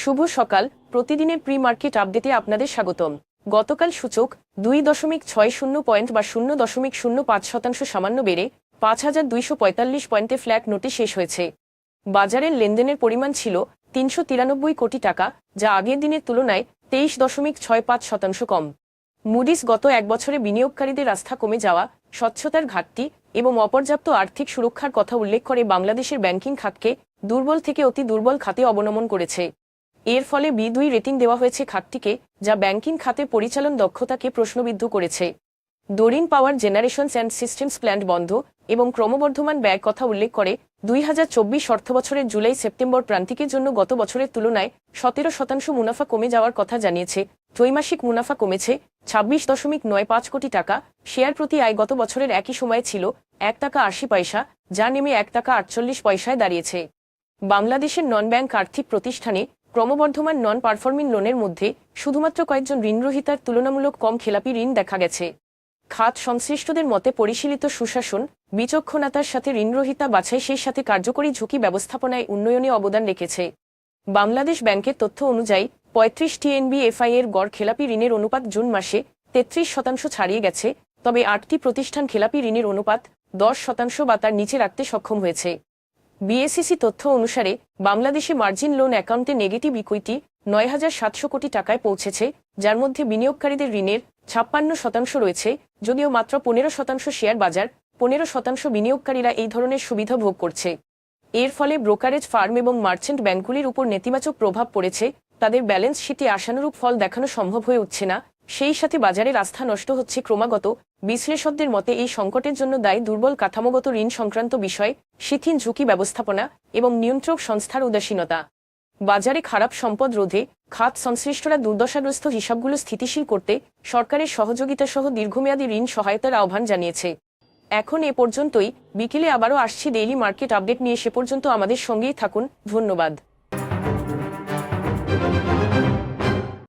শুভ সকাল। প্রতিদিনের pre market আপডেটে আপনাদের স্বাগতম। গতকাল সূচক দুই দশমিক ছয় শূন্য পয়েন্ট বা শূন্য দশমিক শূন্য পাঁচ শতাংশ সামান্য বেড়ে পাঁচ হাজার দুইশো পঁয়তাল্লিশ পয়েন্টে ফ্ল্যাট নোটে শেষ হয়েছে। বাজারের লেনদেনের পরিমাণ ছিল তিনশো তিরানব্বই কোটি টাকা, যা আগের দিনের তুলনায় তেইশ দশমিক ছয় পাঁচ শতাংশ কম। মুডিস গত এক বছরে বিনিয়োগকারীদের আস্থা কমে যাওয়া, স্বচ্ছতার ঘাটতি এবং অপর্যাপ্ত আর্থিক সুরক্ষার কথা উল্লেখ করে বাংলাদেশের ব্যাংকিং খাতকে দুর্বল থেকে অতি দুর্বল খাতে অবনমন করেছে। এর ফলে বি দুই রেটিং দেওয়া হয়েছে খাতটিকে, যা ব্যাংকিং খাতে পরিচালন দক্ষতাকে প্রশ্নবিদ্ধ করেছে। Dorin power generations and systems plant বন্ধ এবং ক্রমবর্ধমান ব্যয় কথা উল্লেখ করে, দুই হাজার চব্বিশ অর্থবছরের জুলাই সেপ্টেম্বর প্রান্তিকের জন্য গত বছরের তুলনায় সতেরো শতাংশ মুনাফা কমে যাওয়ার কথা জানিয়েছে। ত্রৈমাসিক মুনাফা কমেছে ছাব্বিশ দশমিক নয় পাঁচ কোটি টাকা। শেয়ার প্রতি আয় গত বছরের একই সময়ে ছিল এক টাকা আশি পয়সা, যা নেমে এক টাকা আটচল্লিশ পয়সায় দাঁড়িয়েছে। বাংলাদেশের নন ব্যাংক আর্থিক প্রতিষ্ঠানে ক্রমবর্ধমান নন পারফর্মিং লোনের মধ্যে শুধুমাত্র কয়েকজন ঋণগ্রহীতার তুলনামূলক কম খেলাপি ঋণ দেখা গেছে। খাত সংশ্লিষ্টদের মতে পরিশীলিত সুশাসন, বিচক্ষণতার সাথে ঋণগ্রহীতা বাছাই সেই সাথে কার্যকরী ঝুঁকি ব্যবস্থাপনায় উন্নয়নে অবদান রেখেছে। বাংলাদেশ ব্যাংকের তথ্য অনুযায়ী, পঁয়ত্রিশ টিএনবি এফআই এর গড় খেলাপি ঋণের অনুপাত জুন মাসে তেত্রিশ শতাংশ ছাড়িয়ে গেছে, তবে আটটি প্রতিষ্ঠান খেলাপি ঋণের অনুপাত দশ শতাংশ বা তার নিচে রাখতে সক্ষম হয়েছে। বিএসিসি তথ্য অনুসারে বাংলাদেশে মার্জিন লোন অ্যাকাউন্টে নেগেটিভ ইকুইটি নয় হাজার সাতশো কোটি টাকায় পৌঁছেছে, যার মধ্যে বিনিয়োগকারীদের ঋণের ছাপ্পান্ন শতাংশ রয়েছে, যদিও মাত্র পনেরো শতাংশ শেয়ার বাজার, পনেরো শতাংশ বিনিয়োগকারীরা এই ধরনের সুবিধা ভোগ করছে। এর ফলে ব্রোকারেজ ফার্ম এবং মার্চেন্ট ব্যাংকগুলির উপর নেতিবাচক প্রভাব পড়েছে, তাদের ব্যালেন্স শিটে আশানুরূপ ফল দেখানো সম্ভব হয়ে উঠছে না সেই সাথে বাজারের আস্থা নষ্ট হচ্ছে ক্রমাগত। বিশ্লেষকদের মতে, এই সংকটের জন্য দায়ী দুর্বল কাঠামোগত ঋণ সংক্রান্ত বিষয়, শিথিল ঝুঁকি ব্যবস্থাপনা এবং নিয়ন্ত্রক সংস্থার উদাসীনতা। বাজারে খারাপ সম্পদ রোধে খাত সংশ্লিষ্টরা দুর্দশাগ্রস্ত হিসাবগুলো স্থিতিশীল করতে সরকারের সহযোগিতা সহ দীর্ঘমেয়াদী ঋণ সহায়তার আহ্বান জানিয়েছে। এখন এ পর্যন্তই। বিকেলে আবারও আসছি ডেইলি মার্কেট আপডেট নিয়ে। সে পর্যন্ত আমাদের সঙ্গেই থাকুন। ধন্যবাদ।